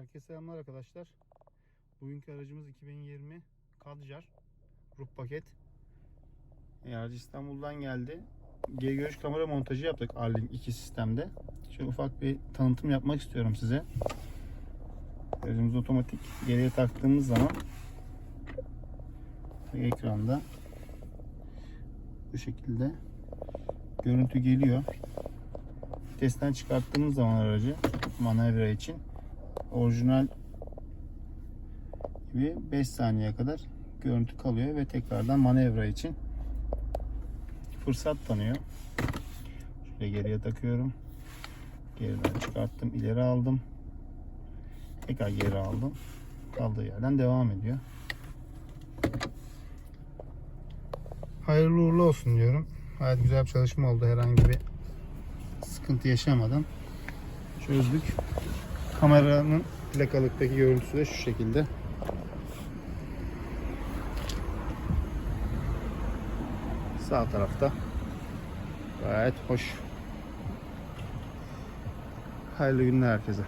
Herkese selamlar arkadaşlar. Bugünkü aracımız 2020 Kadjar Ruh paket. E, aracı İstanbul'dan geldi. G görüş kamera montajı yaptık Arlink 2 sistemde. Şöyle ufak bir tanıtım yapmak istiyorum size. Aracımız otomatik geriye taktığımız zaman ekranda bu şekilde görüntü geliyor. Testten çıkarttığımız zaman aracı manevra için orijinal gibi 5 saniye kadar görüntü kalıyor ve tekrardan manevra için fırsat tanıyor. Şöyle geriye takıyorum. Geriden çıkarttım, ileri aldım. Tekrar geri aldım. Kaldığı yerden devam ediyor. Hayırlı uğurlu olsun diyorum. Gayet güzel bir çalışma oldu. Herhangi bir sıkıntı yaşamadan çözdük. Kameranın plakalıktaki görüntüsü de şu şekilde. Sağ tarafta. Gayet hoş. Hayırlı günler herkese.